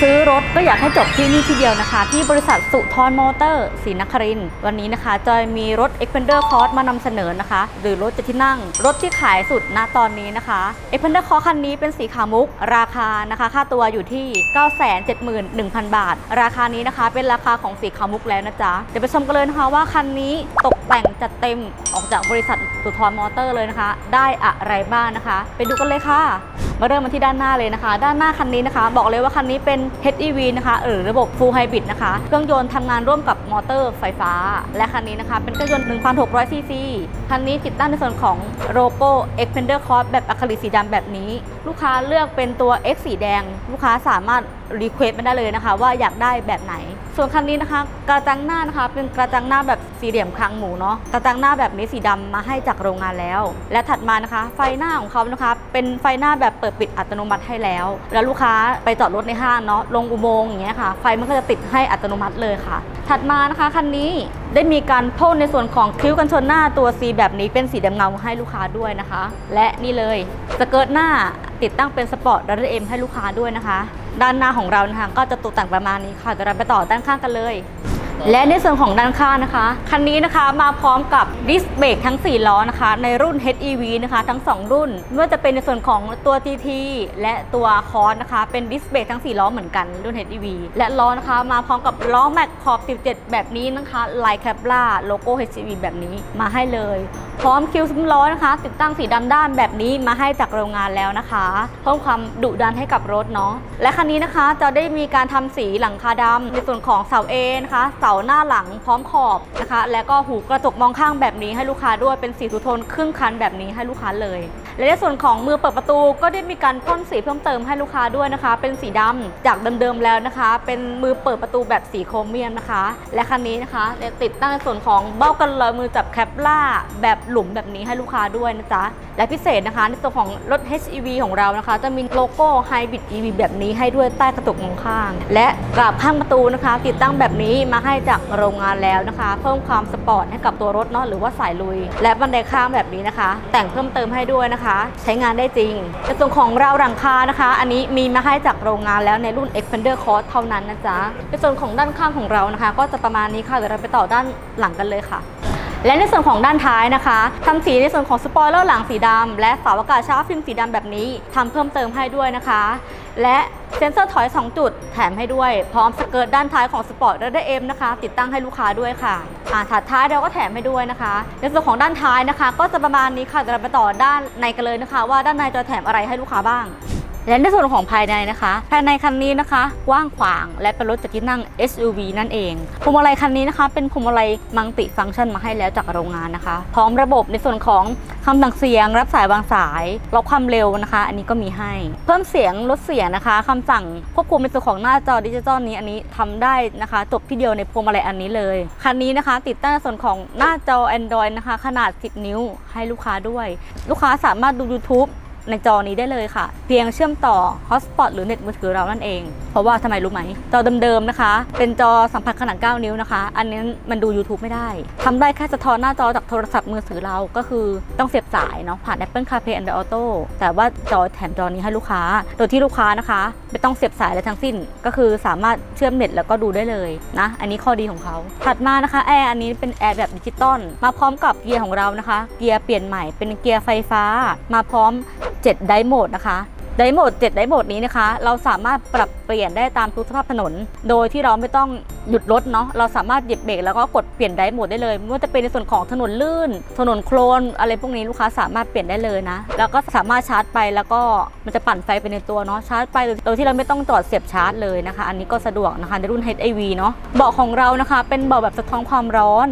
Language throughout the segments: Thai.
ซื้อรถก็อยากให้จบที่นี่ที่เดียวนะคะ ที่บริษัทสุทรมอเตอร์ศรีนครินวันนี้นะคะจอยมีรถ Expander Cross มานำเสนอนะคะ หรือรถเจะที่นั่ง รถที่ขายสุดณตอนนี้นะคะ Expander Cross คันนี้เป็นสีขาวมุก ราคานะคะ ค่าตัวอยู่ที่ 971,000 บาท ราคานี้นะคะ เป็นราคาของสีขาวมุกแล้วนะจ๊ะเดี๋ยวไปชมกันเลยนะคะว่าคันนี้ตกแต่งจัดเต็มออกจากบริษัทสุทรมอเตอร์เลยนะคะ ได้อะไรบ้างนะคะ ไปดูกันเลยค่ะ มาเริ่มมาที่ด้านหน้าเลยนะคะ ด้านหน้าคันนี้นะคะ บอกเลยว่าคันนี้เป็น HEV นะคะหรือระบบ Full Hybrid นะคะ เครื่องยนต์ทำงานร่วมกับมอเตอร์ไฟฟ้า และคันนี้นะคะ เป็นเครื่องยนต์1,600ซีซีคันนี้ติดตั้งในส่วนของโลโก้ Expander Cross แบบอะคริลิกสีดำแบบนี้ ลูกค้าเลือกเป็นตัว X สีแดง ลูกค้าสามารถรีเควสต์มาได้เลยนะคะ ว่าอยากได้แบบไหน ส่วนคันนี้นะคะ กระจังหน้านะคะ เป็นกระจังหน้าแบบสี่เหลี่ยมคางหมูเนาะกระจังหน้าแบบนี้สีดำมาให้จากโรงงานแล้ว และถัดมานะคะ ไฟหน้าของเขานะคะ เป็นไฟหน้าแบบเปิดปิดอัตโนมัติให้แล้ว แล้วลูกค้าไปจอดรถในห้างเนาะลงอุโมงค์อย่างเงี้ยค่ะ ไฟมันก็จะติดให้อัตโนมัติเลยค่ะ ถัดมานะคะคันนี้ได้มีการพ่นในส่วนของคิ้วกันชนหน้าตัว C แบบนี้เป็นสีดำเงาให้ลูกค้าด้วยนะคะ และนี่เลยสเกิร์ตหน้าติดตั้งเป็นสปอร์ตดัตเอ็มให้ลูกค้าด้วยนะคะ ด้านหน้าของเรานะคะก็จะตกแต่งประมาณนี้ค่ะเดี๋ยวเราไปต่อด้านข้างกันเลย และในส่วนของด้านข้างนะคะ คันนี้นะคะมาพร้อมกับดิสเบรกทั้ง 4 ล้อนะคะ ในรุ่น HEV นะคะ ทั้ง 2 รุ่นไม่ว่าจะเป็นในส่วนของตัว GT และตัวคอร์สนะคะ เป็นดิสเบรกทั้ง 4 ล้อเหมือนกันรุ่น HEV และล้อนะคะมาพร้อมกับล้อแม็กขอบ 17 แบบนี้นะคะลายแคปล่าโลโก้ HEV แบบนี้มาให้เลย พร้อมคิวซุ้มล้อนะคะ ติดตั้งสีดำด้านแบบนี้มาให้จากโรงงานแล้วนะคะเพิ่มความดุดันให้กับรถเนาะและคันนี้นะคะจะได้มีการทำสีหลังคาดำในส่วนของเสา A นะคะาหน้าหลังพร้อมขอบนะคะ และก็หูกระจกมองข้างแบบนี้ให้ลูกค้าด้วยเป็นสีทูโทนครึ่งคันแบบนี้ให้ลูกค้าเลย และในส่วนของมือเปิดประตูก็ได้มีการพ่นสีเพิ่มเติมให้ลูกค้าด้วยนะคะ เป็นสีดำจากเดิมๆแล้วนะคะ เป็นมือเปิดประตูแบบสีโครเมียมนะคะ และคันนี้นะคะติดตั้งในส่วนของเบ้ากันรอยมือจับแคปล่าแบบหลุมแบบนี้ให้ลูกค้าด้วยนะจ๊ะและพิเศษนะคะในส่วนของรถ HEV ของเรานะคะ จะมีโลโก้ Hybrid EV แบบนี้ให้ด้วยใต้กระจกมองข้าง และกราบข้างประตูนะคะ ติดตั้งแบบนี้มาให้จากโรงงานแล้วนะคะ เพิ่มความสปอร์ตให้กับตัวรถเนาะหรือว่าสายลุย และบันไดข้างแบบนี้นะคะ แต่งเพิ่มเติมให้ด้วยนะคะใช้งานได้จริงในส่วนของราวหลังคานะคะ อันนี้มีมาให้จากโรงงานแล้วในรุ่น Expander Cross เท่านั้นนะจ๊ะในส่วนของด้านข้างของเรานะคะ ก็จะประมาณนี้ค่ะเดี๋ยวเราไปต่อด้านหลังกันเลยค่ะ และในส่วนของด้านท้ายนะคะทำสีในส่วนของสปอยเลอร์หลังสีดำและเสาอากาศชาร์ฟิล์มสีดำแบบนี้ทำเพิ่มเติมให้ด้วยนะคะ และเซ็นเซอร์ถอย 2 จุดแถมให้ด้วย พร้อมสเกิร์ตด้านท้ายของสปอร์ตและได้เอ็มนะคะ ติดตั้งให้ลูกค้าด้วยค่ะอ่าถัดท้ายเราก็แถมให้ด้วยนะคะ ในส่วนของด้านท้ายนะคะ ก็จะประมาณนี้ค่ะเดี๋ยวเราไปต่อด้านในกันเลยนะคะ ว่าด้านในจะแถมอะไรให้ลูกค้าบ้าง และในส่วนของภายในนะคะภายในคันนี้นะคะกว้างขวาง และเป็นรถจักรที่นั่ง SUV นั่นเองพวงมาลัยคันนี้นะคะ เป็นพวงมาลัยมังติฟังก์ชันมาให้แล้วจากโรงงานนะคะ พร้อมระบบในส่วนของคำสั่งเสียง รับสายวางสายล็อกความเร็วนะคะ อันนี้ก็มีให้ เพิ่มเสียงลดเสียงนะคะคำสั่งควบคุมในส่วนของหน้าจอดิจิตอลนี้อันนี้ทำได้นะคะ จบที่เดียวในพวงมาลัยอันนี้เลยคันนี้นะคะ ติดตั้งในส่วนของหน้าจอ Android นะคะ ขนาด 10 นิ้วให้ลูกค้าด้วย ลูกค้าสามารถดู YouTube ในจอนี้ได้เลยค่ะ เพียงเชื่อมต่อ Hotspot หรือเน็ตมือถือเรานั่นเอง เพราะว่าทำไมรู้ไหม จอเดิมๆนะคะ เป็นจอสัมผัสขนาด 9 นิ้วนะคะ อันนี้มันดู YouTube ไม่ได้ทำได้แค่สะท้อนหน้าจอจากโทรศัพท์มือถือเราก็คือต้องเสียบสายเนาะผ่าน Apple CarPlay Android Auto แต่ว่าจอแถมจอนี้ให้ลูกค้า โดยที่ลูกค้านะคะ ไม่ต้องเสียบสายอะไรทั้งสิ้น ก็คือสามารถเชื่อมเน็ตแล้วก็ดูได้เลยนะอันนี้ข้อดีของเขาถัดมานะคะแอร์อันนี้เป็นแอร์แบบดิจิตอลมาพร้อมกับเกียร์ของเรานะคะ เกียร์เปลี่ยนใหม่เป็นเกียร์ไฟฟ้า มาพร้อม7 ไดโหมดนะคะไดโหมด7ไดโหมดนี้นะคะ เราสามารถปรับเปลี่ยนได้ตามทุกสภาพถนน โดยที่เราไม่ต้องหยุดรถเนาะเราสามารถเหยียบเบรกแล้วก็กดเปลี่ยนไดโหมดได้เลยไม่ว่าจะเป็นในส่วนของถนนลื่น ถนนโคลนอะไรพวกนี้ลูกค้าสามารถเปลี่ยนได้เลยนะ แล้วก็สามารถชาร์จไปแล้วก็มันจะปั่นไฟไปในตัวเนาะชาร์จไปโดยที่เราไม่ต้องจอดเสียบชาร์จเลยนะคะ อันนี้ก็สะดวกนะคะในรุ่น HIV เนาะเบาะของเรานะคะ เป็นเบาะแบบสะท้อนความร้อน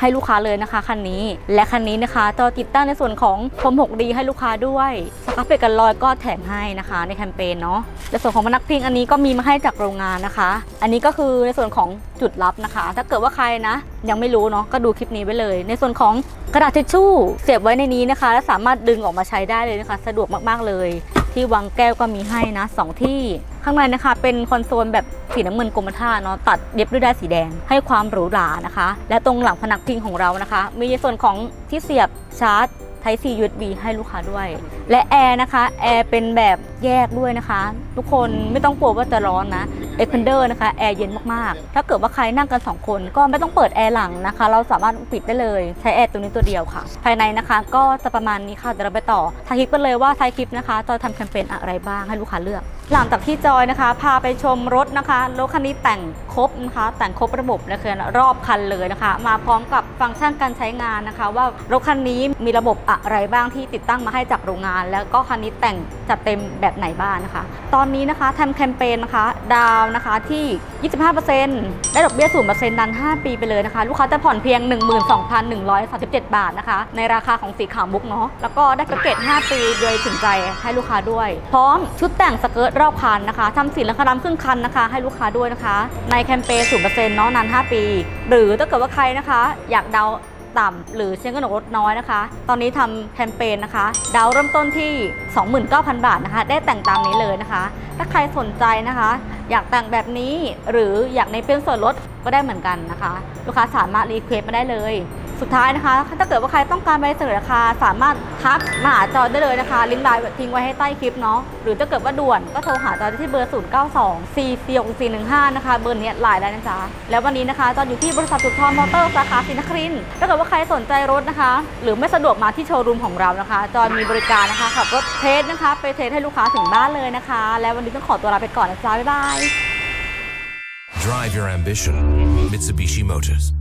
ให้ลูกค้าเลยนะคะคันนี้ และคันนี้นะคะจอติดตั้งในส่วนของพรม 6D ให้ลูกค้าด้วยสครับเบรกกันลอยก็แถมให้นะคะในแคมเปญเนาะในส่วนของพนักพิงอันนี้ก็มีมาให้จากโรงงานนะคะ อันนี้ก็คือในส่วนของจุดลับนะคะ ถ้าเกิดว่าใครนะ ยังไม่รู้เนาะก็ดูคลิปนี้ไว้เลย ในส่วนของกระดาษทิชชู่เสียบไว้ในนี้นะคะ และสามารถดึงออกมาใช้ได้เลยนะคะ สะดวกมากๆเลย ที่วางแก้วก็มีให้นะสองที่ ข้างในนะคะ เป็นคอนโซลแบบสีน้ำเงินกรมท่าเนาะตัดเย็บด้วยด้ายสีแดงให้ความหรูหรานะคะ และตรงหลังพนักพิงของเรานะคะ มีในส่วนของที่เสียบชาร์จ Type C USB ให้ลูกค้าด้วย และแอร์นะคะแอร์เป็นแบบแยกด้วยนะคะ ทุกคนไม่ต้องกลัวว่าจะร้อนนะ Expander นะคะแอร์เย็นมากๆ ถ้าเกิดว่าใครนั่งกัน 2 คนก็ไม่ต้องเปิดแอร์หลังนะคะ เราสามารถปิดได้เลยใช้แอร์ตัวนี้ตัวเดียวค่ะ ภายในนะคะก็จะประมาณนี้ค่ะเดี๋ยวเราไปต่อท้ายคลิปกันเลยว่าท้ายคลิปนะคะจะทำแคมเปญอะไรบ้างให้ลูกค้าเลือก หลังจากที่จอยนะคะ พาไปชมรถนะคะรถคันนี้แต่งครบนะคะ แต่งครบระบบนะคะรอบคันเลยนะคะ มาพร้อมกับฟังก์ชันการใช้งานนะคะ ว่ารถคันนี้มีระบบอะไรบ้างที่ติดตั้งมาให้จากโรงงาน แล้วก็คันนี้แต่งจัดเต็มแบบไหนบ้างนะคะ ตอนนี้นะคะทำแคมเปญนะคะดาวนะคะที่ 25%ได้ดอกเบี้ย0%นาน5 ปีไปเลยนะคะ ลูกค้าจะผ่อนเพียง 12,137 บาทนะคะ ในราคาของสีขาวมุกเนาะแล้วก็ได้แพ็กเกจ5ปีโดยถึงใจให้ลูกค้าด้วย พร้อมชุดแต่งสเกิร์ตรอบคันนะคะทำสีและคดำครึ่งคันนะคะ ให้ลูกค้าด้วยนะคะ ในแคมเปญ0%เปอร์เซ็นาะนาน 5 ปี หรือถ้าเกิดว่าใครนะคะ อยากดาวต่ำหรือเช็งกระหนกลดน้อยนะคะ ตอนนี้ทำแคมเปญนะคะ ดาวเริ่มต้นที่ 29,000 บาทนะคะ ได้แต่งตามนี้เลยนะคะ ถ้าใครสนใจนะคะ อยากแต่งแบบนี้หรืออยากในเป็นส่วนลดก็ได้เหมือนกันนะคะ ลูกค้าสามารถรีเควสมาได้เลย สุดท้ายนะคะ ถ้าเกิดว่าใครต้องการใบเสนอราคา สามารถทักมาหาจอยได้เลยนะคะ ลิงก์ไลน์ทิ้งไว้ให้ใต้คลิปเนาะ หรือถ้าเกิดว่าด่วนก็โทรหาจอยที่เบอร์ 0 9 2 4 4 6 4 1 5 นะคะ เบอร์นี้ไลน์ได้วนะจ๊ะ แล้ววันนี้นะคะจอยอยู่ที่บริษัทสุดทอนมอเตอร์สาขาศรีนครินทร์ถ้าเกิดว่าใครสนใจรถนะคะ หรือไม่สะดวกมาที่โชว์รูมของเรานะคะ จอยมีบริการนะคะขับรถเทสนะคะ ไปเทสให้ลูกค้าถึงบ้านเลยนะคะ แล้ววันนี้ต้องขอตัวลาไปก่อนนะจ๊ะบ๊ายบาย Drive your ambition. Mitsubishi Motors.